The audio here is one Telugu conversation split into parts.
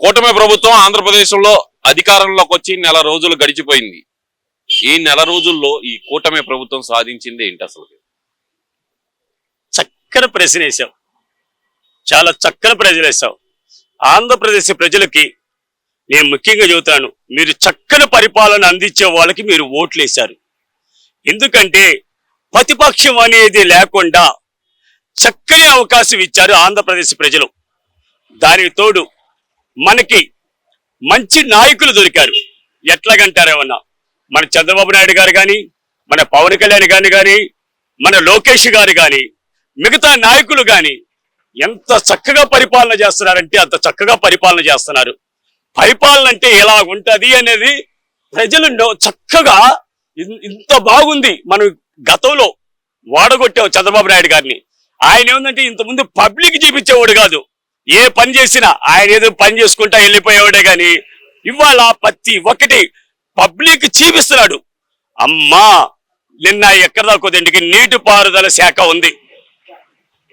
కూటమి ప్రభుత్వం ఆంధ్రప్రదేశ్లో అధికారంలోకి వచ్చి నెల రోజులు గడిచిపోయింది. ఈ నెల రోజుల్లో ఈ కూటమి ప్రభుత్వం సాధించింది ఏంటి అసలు? చక్కని ప్రశ్న వేసావు చాలా చక్కని ప్రజలు వేసావు ఆంధ్రప్రదేశ్ ప్రజలకి నేను ముఖ్యంగా చెబుతాను మీరు చక్కని పరిపాలన అందించే వాళ్ళకి మీరు ఓట్లు వేశారు. ఎందుకంటే ప్రతిపక్షం అనేది లేకుండా చక్కని అవకాశం ఇచ్చారు ఆంధ్రప్రదేశ్ ప్రజలు. దానికి తోడు మనకి మంచి నాయకులు దొరికారు. ఎట్లాగంటారేమన్నా? మన చంద్రబాబు నాయుడు గారు కానీ మన పవన్ కళ్యాణ్ గారు కానీ మన లోకేష్ గారు కానీ మిగతా నాయకులు కానీ ఎంత చక్కగా పరిపాలన చేస్తున్నారంటే అంత చక్కగా పరిపాలన చేస్తున్నారు. పరిపాలన అంటే ఎలా ఉంటుంది అనేది ప్రజలు చక్కగా ఇన్- ఇంత బాగుంది. మనం గతంలో వాడగొట్టాం చంద్రబాబు నాయుడు గారిని. ఆయన ఏముందంటే ఇంతకుముందు పబ్లిక్ చూపించేవాడు కాదు. ఏ పని చేసినా ఆయన ఏదో పని చేసుకుంటా వెళ్ళిపోయేవాడే గాని ఇవాళ ప్రతి ఒక్కటి పబ్లిక్ చూపిస్తున్నాడు అమ్మా నిన్న ఎక్కడ దాకా నీటి నీటిపారుదల శాఖ ఉంది.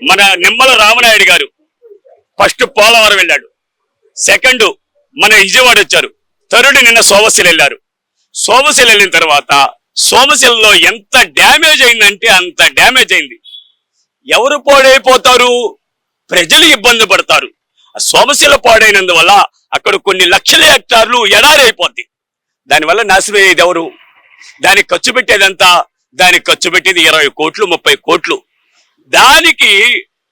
మన నిమ్మల రామనాయుడు గారు ఫస్ట్ పోలవరం వెళ్ళాడు. సెకండ్ మన విజయవాడ వచ్చారు. థర్డ్ నిన్న సోమశిల వెళ్ళారు. సోమశిల వెళ్ళిన తర్వాత సోమశిలలో ఎంత డ్యామేజ్ అయిందంటే అంత డ్యామేజ్ అయింది. ఎవరు పోడైపోతారు? ప్రజలు ఇబ్బంది పడతారు. ఆ సోమశిల పాడైనందువల్ల అక్కడ కొన్ని లక్షల హెక్టార్లు ఎడారైపోద్ది. దానివల్ల నాశనం అయ్యేది ఎవరు? దానికి ఖర్చు పెట్టేదంతా దానికి ఖర్చు పెట్టేది ఇరవై కోట్లు ముప్పై కోట్లు. దానికి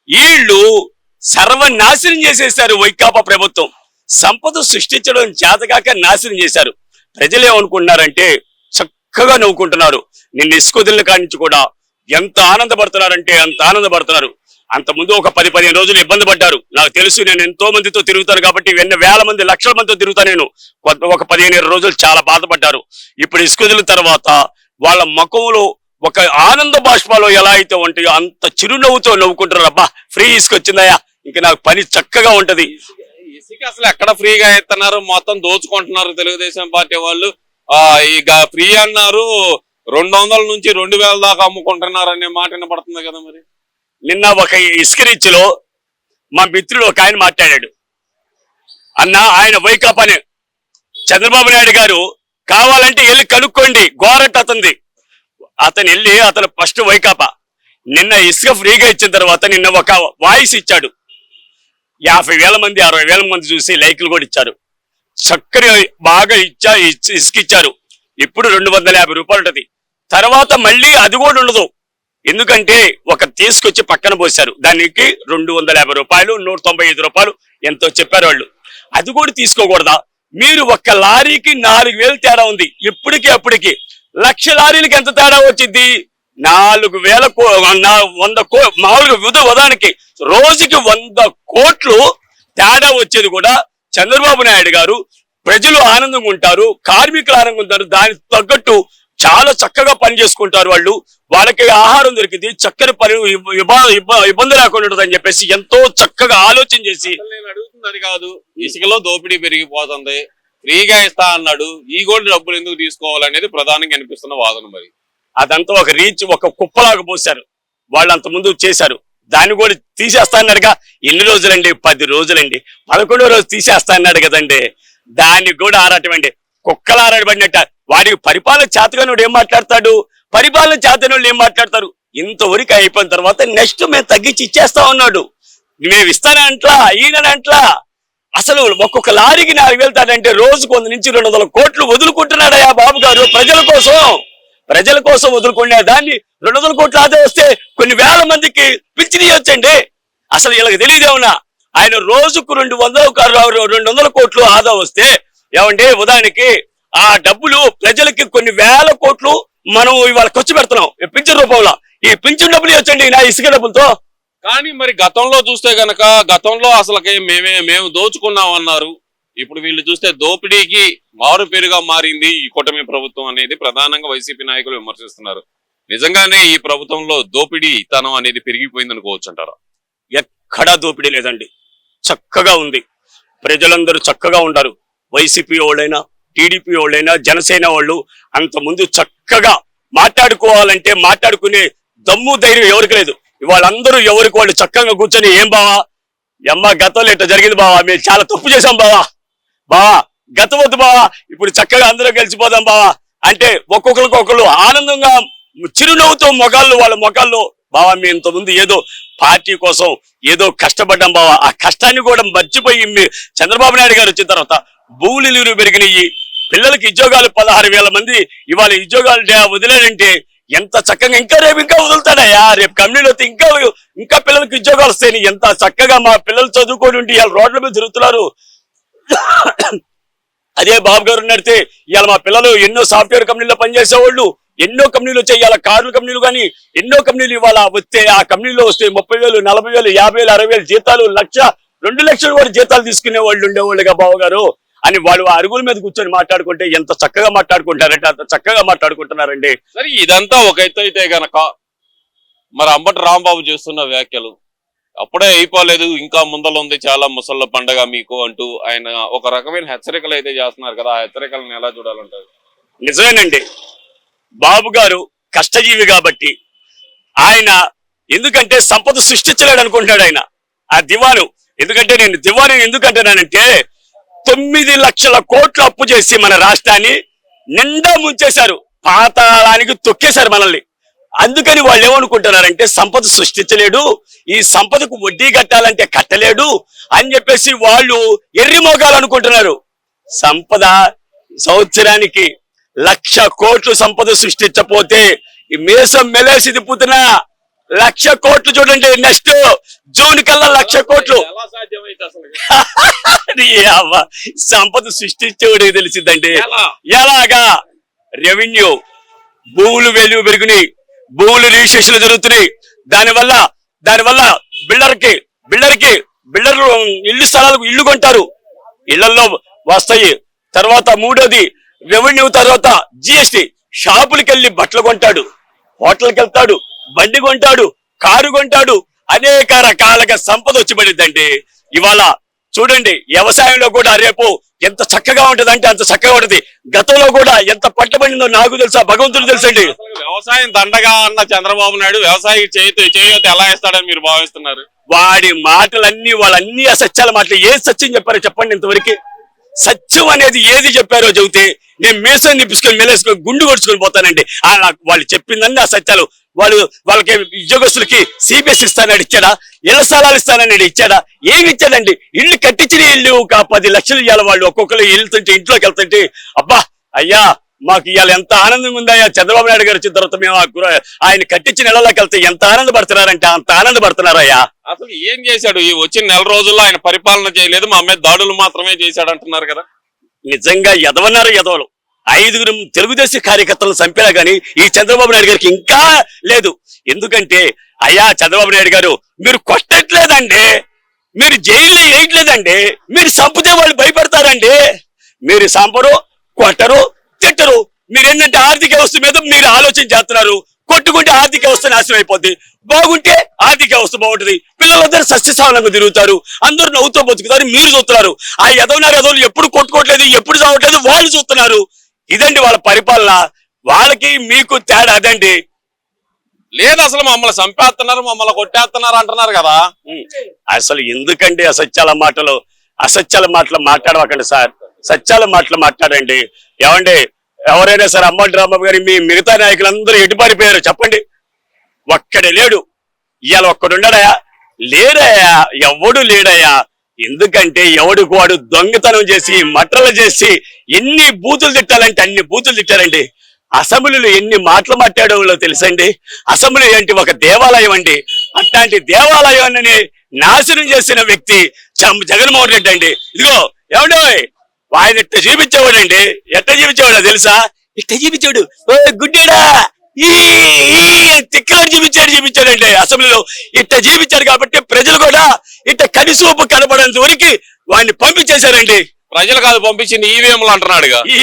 వీళ్ళు సర్వనాశనం చేసేసారు వైకాపా ప్రభుత్వం. సంపద సృష్టించడం చేతగాక నాశనం చేశారు. ప్రజలు ఏమనుకుంటున్నారంటే చక్కగా నవ్వుకుంటున్నారు. నిన్న కాడ నుంచి కూడా ఎంత ఆనందపడుతున్నారంటే అంత ఆనందపడుతున్నారు. అంత ముందు ఒక పది పదిహేను రోజులు ఇబ్బంది పడ్డారు. నాకు తెలుసు నేను ఎంతో మందితో తిరుగుతాను కాబట్టి ఎన్ని వేల మంది లక్షల మందితో తిరుగుతా నేను. ఒక పదిహేను రోజులు చాలా బాధపడ్డారు. ఇప్పుడు ఇసుకొదిల తర్వాత వాళ్ళ ముఖంలో ఒక ఆనంద బాష్పాలు ఎలా అయితే ఉంటాయో అంత చిరునవ్వుతో నవ్వుకుంటారు అబ్బా ఫ్రీ ఇసుకొచ్చిందయ్యా ఇంకా నాకు పని చక్కగా ఉంటది. ఇసుక అసలు ఎక్కడ ఫ్రీగా ఇస్తున్నారు? మొత్తం దోచుకుంటున్నారు తెలుగుదేశం పార్టీ వాళ్ళు. ఆ ఫ్రీ అన్నారు. రెండు వందల నుంచి రెండు వేల దాకా అమ్ముకుంటున్నారు అనే మాట వినపడుతుంది కదా మరి. నిన్న ఒక ఇస్కిరిచ్లో మా మిత్రుడు ఒక ఆయన మాట్లాడాడు. అన్న ఆయన వైకాపానే చంద్రబాబు నాయుడు గారు కావాలంటే వెళ్ళి కనుక్కోండి గోరట్ అతనిది అతను వెళ్ళి అతను ఫస్ట్ వైకాపా నిన్న ఇసుక ఫ్రీగా ఇచ్చిన తర్వాత నిన్న ఒక వాయిస్ ఇచ్చాడు. యాభై వేల మంది అరవై వేల మంది చూసి లైకులు కూడా ఇచ్చారు. చక్కని బాగా ఇచ్చా ఇచ్చి ఇసుక ఇచ్చారు. ఇప్పుడు రెండు వందల యాభై రూపాయలు ఉంటుంది. తర్వాత మళ్ళీ అది కూడా ఉండదు. ఎందుకంటే ఒక తీసుకొచ్చి పక్కన పోశారు. దానికి రెండు వందల యాభై రూపాయలు నూట తొంభై ఐదు రూపాయలు ఎంతో చెప్పారు వాళ్ళు. అది కూడా తీసుకోకూడదా? మీరు ఒక్క లారీకి నాలుగు వేలు తేడా ఉంది. ఇప్పటికి అప్పటికి లక్ష లారీలకి ఎంత తేడా వచ్చింది నాలుగు వేల కో వంద కో మామూలుగా విధ ఉదానికి రోజుకి వంద కోట్లు తేడా వచ్చేది కూడా చంద్రబాబు నాయుడు గారు. ప్రజలు ఆనందంగా ఉంటారు కార్మికులు ఆనందంగా ఉంటారు. దానికి తగ్గట్టు చాలా చక్కగా పని చేసుకుంటారు వాళ్ళు. వాళ్ళకి ఆహారం దొరికింది చక్కని పని ఇబ్బ- ఇబ్బ- ఇబ్బ- ఇబ్బంది లేకుండా అని చెప్పేసి ఎంతో చక్కగా ఆలోచన చేసి నేను అడుగుతుంది అది కాదు ఇసుకలో దోపిడీ పెరిగిపోతుంది ఫ్రీగా ఇస్తా అన్నాడు ఈ కూడా డబ్బులు ఎందుకు తీసుకోవాలనేది ప్రధానంగా అనిపిస్తున్న వాదన మరి. అదంతా ఒక రీచ్ ఒక కుప్పలాగా పోశారు. వాళ్ళు అంత ముందు చేశారు. దాన్ని కూడా తీసేస్తా అన్నాడుగా ఎన్ని రోజులండి? పది రోజులండి. పదకొండో రోజు తీసేస్తా అన్నాడు కదండి. దాన్ని కూడా ఆరాటమండి. కుక్కలు ఆరాటపడినట్ట వాడికి పరిపాలన చేతగానోడు ఏం మాట్లాడతాడు? పరిపాలన చేతనోళ్ళు ఏం మాట్లాడతారు? ఇంతవరకు అయిపోయిన తర్వాత నెక్స్ట్ మేము తగ్గించి ఇచ్చేస్తా ఉన్నాడు. మేము ఇస్తానంట్లా ఈయనంట్లా అసలు ఒక్కొక్క లారీకి నాలుగు వెళ్తాడంటే రోజు కొంత నుంచి రెండు వందల కోట్లు వదులుకుంటున్నాడయా బాబు గారు ప్రజల కోసం. ప్రజల కోసం వదులుకునే దాన్ని రెండు వందల కోట్లు ఆదా వస్తే కొన్ని వేల మందికి పింఛన్ అసలు వీళ్ళకి తెలియదేమన్నా ఆయన రోజుకు రెండు వందల రెండు వందల కోట్లు ఆదా వస్తే ఏమంటే ఉదాహరణకి ఆ డబ్బులు ప్రజలకి కొన్ని వేల కోట్లు మనం ఇవాళ ఖర్చు పెడుతున్నాం. పింఛన్ రూపంలో? ఈ పింఛన్ డబ్బులు ఇవ్వచ్చండి నా ఇసుక డబ్బులతో? కానీ మరి గతంలో చూస్తే గనక గతంలో అసలుకి మేమే మేము దోచుకున్నాం అన్నారు. ఇప్పుడు వీళ్ళు చూస్తే దోపిడీకి మారు పేరుగా మారింది ఈ కూటమి ప్రభుత్వం అనేది ప్రధానంగా వైసీపీ నాయకులు విమర్శిస్తున్నారు. నిజంగానే ఈ ప్రభుత్వంలో దోపిడీ తనం అనేది పెరిగిపోయింది అనుకోవచ్చు అంటారా ఎక్కడా దోపిడీ లేదండి. చక్కగా ఉంది. ప్రజలందరూ చక్కగా ఉంటారు వైసీపీ వాళ్ళైనా టీడీపీ వాళ్ళైనా జనసేన వాళ్ళు అంత ముందు చక్కగా మాట్లాడుకోవాలంటే మాట్లాడుకునే దమ్ము ధైర్యం ఎవరికి లేదు. వాళ్ళందరూ ఎవరికి వాళ్ళు చక్కగా కూర్చొని ఏం బావా? ఎమ్మ గతంలో ఇట్లా జరిగింది బావా? మేము చాలా తప్పు చేశాం బావా. బావా గతం వద్దు బావా. ఇప్పుడు చక్కగా అందరూ కలిసిపోదాం బావా. అంటే ఒక్కొక్కరికి ఒకళ్ళు ఆనందంగా చిరునవ్వుతో మొగాళ్ళు వాళ్ళ మొగాళ్ళు బావా మేము ఇంతకుముందు ఏదో పార్టీ కోసం ఏదో కష్టపడ్డాం బావా. ఆ కష్టాన్ని కూడా మర్చిపోయి మీ చంద్రబాబు నాయుడు గారు వచ్చిన తర్వాత భూములు పెరిగినాయి. పిల్లలకి ఉద్యోగాలు పదహారు వేల మంది ఇవాళ ఉద్యోగాలు డే- వదిలేడంటే ఎంత చక్కగా ఇంకా రేపు ఇంకా వదులుతాడయ్యా? రేపు కంపెనీలో ఇంకా ఇంకా పిల్లలకి ఉద్యోగాలు వస్తాయి ఎంత చక్కగా మా పిల్లలు చదువుకొని ఉండి ఇవాళ రోడ్ల మీద తిరుగుతున్నారు. అదే బాబు గారు నడితే ఇవాళ మా పిల్లలు ఎన్నో సాఫ్ట్వేర్ కంపెనీలో పనిచేసేవాళ్ళు ఎన్నో కంపెనీలు వచ్చాయి ఇవాళ కార్ల కంపెనీలు కానీ ఎన్నో కంపెనీలు ఇవాళ వస్తే ఆ కంపెనీలో వస్తే ముప్పై వేలు నలభై వేలు యాభై వేలు అరవై వేలు జీతాలు లక్ష రెండు లక్షలు కూడా జీతాలు తీసుకునే వాళ్ళు ఉండేవాళ్ళుగా బావగారు అని వాళ్ళు ఆ అరుగుల మీద కూర్చొని మాట్లాడుకుంటే ఎంత చక్కగా మాట్లాడుకుంటారంటే అంత చక్కగా మాట్లాడుకుంటున్నారండి. సరే ఇదంతా ఒక ఎత్తు అయితే గనక మరి అంబటి రాంబాబు చేస్తున్న వ్యాఖ్యలు. అప్పుడే అయిపోలేదు ఇంకా ముందల ఉంది చాలా ముసళ్ళ పండగ మీకు అంటూ ఆయన ఒక రకమైన హెచ్చరికలు అయితే చేస్తున్నారు కదా ఆ హెచ్చరికలను ఎలా చూడాలంటారు? నిజమేనండి. బాబు గారు కష్టజీవి కాబట్టి ఆయన ఎందుకంటే సంపద సృష్టించలేడు అనుకుంటాడు ఆయన. ఆ దివాను ఎందుకంటే నేను దివాను ఎందుకంటున్నానంటే తొమ్మిది లక్షల కోట్లు అప్పు చేసి మన రాష్ట్రాన్ని నిండా ముంచేశారు. పాతాళానికి తొక్కేశారు మనల్ని. అందుకని వాళ్ళు ఏమనుకుంటున్నారంటే సంపద సృష్టించలేడు ఈ సంపదకు వడ్డీ కట్టాలంటే కట్టలేడు అని చెప్పేసి వాళ్ళు ఎర్రి మోగాలు అనుకుంటున్నారు. సంపద సంవత్సరానికి లక్ష కోట్లు సంపద సృష్టించపోతే ఈ మీసం మెలేసి తిప్పుతున్నా లక్ష కోట్లు చూడండి నెక్స్ట్ జూన్ కల్లా లక్ష కోట్లు. సంపద సృష్టించేవాడే తెలిసిందండి ఎలా? ఎలాగా? రెవెన్యూ భూములు వెలువ పెరిగినాయి భూములు రిజిస్ట్రేషన్లు జరుగుతున్నాయి. దానివల్ల దానివల్ల బిల్డర్కి బిల్డర్కి బిల్డర్ ఇల్లు స్థలాలకు ఇల్లు కొంటారు. ఇళ్ళలో వస్తాయి. తర్వాత మూడోది రెవెన్యూ తర్వాత జిఎస్టి. షాపులకి వెళ్ళి బట్టలు కొంటాడు హోటల్కి వెళ్తాడు బండి కొంటాడు కారు కొంటాడు అనేక రకాలుగా సంపద వచ్చి పడిద్దండి. ఇవాళ చూడండి వ్యవసాయంలో కూడా రేపు ఎంత చక్కగా ఉంటదంటే అంత చక్కగా ఉంటది. గతంలో కూడా ఎంత పంట పండిందో నాకు తెలుసా భగవంతుడు తెలుసండి. వ్యవసాయం దండగా అన్న చంద్రబాబు నాయుడు వ్యవసాయ చేతి చేయొద్దు ఎలా ఇస్తాడని మీరు భావిస్తున్నారు? వాడి మాటలన్నీ వాళ్ళన్ని అసత్యాల మాటలు. ఏ సత్యం చెప్పారో చెప్పండి ఇంతవరకు. సత్యం అనేది ఏది చెప్పారో చెబితే నేను మీసం నిప్పించుకొని మెలేసుకొని గుండు కొడుచుకొని పోతానండి. వాళ్ళు చెప్పిందన్నీ ఆ సత్యాలు వాళ్ళు వాళ్ళకి ఉద్యోగస్తులకి సిబిఎస్ ఇస్తానని ఇచ్చాడా? ఇళ్ళ స్థలాలు ఇస్తానని ఇచ్చాడా? ఏమి ఇచ్చాడండి? ఇల్లు కట్టించిన ఇల్లు ఒక పది లక్షలు ఇవ్వాలి వాళ్ళు. ఒక్కొక్కరు వెళ్తుంటే ఇంట్లోకి వెళ్తుంటే అబ్బా అయ్యా మాకు ఇవాళ ఎంత ఆనందంగా ఉందయ్యా. చంద్రబాబు నాయుడు గారు వచ్చిన తర్వాత మేము ఆయన కట్టించిన ఇళ్ళలోకి వెళ్తే ఎంత ఆనందపడుతున్నారంటే అంత ఆనందపడుతున్నారయ్యా. అసలు ఏం చేశాడు? ఈ వచ్చిన నెల రోజుల్లో ఆయన పరిపాలన చేయలేదు. మా మీద దాడులు మాత్రమే చేశాడు అంటున్నారు కదా. నిజంగా ఎదవన్నారు ఎదవలు ఐదుగురు తెలుగుదేశం కార్యకర్తలను చంపేలా గాని ఈ చంద్రబాబు నాయుడు గారికి ఇంకా లేదు. ఎందుకంటే అయ్యా చంద్రబాబు నాయుడు గారు మీరు కొట్టట్లేదండి. మీరు జైల్లో వేయట్లేదండి. మీరు చంపితే వాళ్ళు భయపడతారండి. మీరు చంపరు కొట్టరు తిట్టరు. మీరు ఏంటంటే ఆర్థిక వ్యవస్థ మీద మీరు ఆలోచన చేస్తున్నారు. కొట్టుకుంటే ఆర్థిక వ్యవస్థ నాశనం అయిపోద్ది. బాగుంటే ఆర్థిక వ్యవస్థ బాగుంటది. పిల్లలందరూ సస్యశాలంగా తిరుగుతారు. అందరూ నవ్వుతో బతుకుతారు. మీరు చూస్తున్నారు. ఆ ఎదవనారు ఎదవలు ఎప్పుడు కొట్టుకోవట్లేదు ఎప్పుడు చావట్లేదు వాళ్ళు చూస్తున్నారు. ఇదండి వాళ్ళ పరిపాలన. వాళ్ళకి మీకు తేడా అదండి. లేదు అసలు మమ్మల్ని చంపేస్తున్నారు మమ్మల్ని కొట్టేస్తున్నారు అంటున్నారు కదా. అసలు ఎందుకండి అసత్యాల మాటలు? అసత్యాల మాటలు మాట్లాడవకండి సార్. సత్యాల మాటలు మాట్లాడండి. ఏమండి? ఎవరైనా సరే అమ్మంటి రాంబాబు గారి మీ మిగతా నాయకులందరూ ఎటుపారిపోయారు చెప్పండి. ఒక్కడే లేడు. ఇవాళ ఒక్కడున్నాడయా లేడయా ఎవడు లేడయా ఎందుకంటే ఎవడు వాడు దొంగతనం చేసి మటలు చేసి ఎన్ని బూతులు తిట్టాలంటే అన్ని బూతులు తిట్టారండి అసెంబ్లీలు ఎన్ని మాటలు మాట్లాడంలో తెలుసండి. అసెంబ్లీ ఏంటి ఒక దేవాలయం అండి. అట్లాంటి దేవాలయాన్ని నాశనం చేసిన వ్యక్తి చం- జగన్మోహన్ రెడ్డి అండి. ఇదిగో ఏమండో ఆయన ఇట్ట చూపించేవాడండి ఎట్ట జీవించేవాడో తెలుసా? ఇట్ట చూపించాడు ఓ గుడ్డేడా! ఈ తిక్కలను జీవించాడు జీవించాడండి అసెంబ్లీలో ఇట్ట జీవించాడు కాబట్టి ప్రజలు కూడా ఇట్ట కనిసూపు కనపడంత వరకు వాడిని పంపించేశారండి. ప్రజలు కాదు పంపించింది ఈవీఎంలు అంటున్నాడుగా. ఈ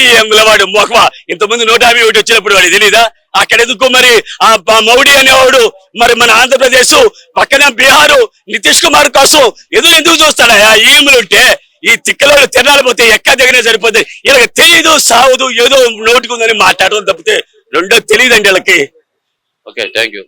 వాడు మొహమా. ఇంతకుముందు నూట యాభై ఒకటి వచ్చినప్పుడు వాడు తెలీదా? అక్కడ ఎందుకు మరి ఆ మౌడి అనేవాడు మరి మన ఆంధ్రప్రదేశ్ పక్కన బీహారు నితీష్ కుమార్ కోసం ఎదురు ఎందుకు చూస్తాడా? ఈఎంలు ఉంటే ఈ తిక్కలలో తిరణాలు పోతే ఎక్క దగ్గర సరిపోతే ఇలా తెలియదు సావదు ఏదో నోటుకుందని మాట్లాడడం తప్పితే రెండో తెలియదండి వీళ్ళకి. Okay thank you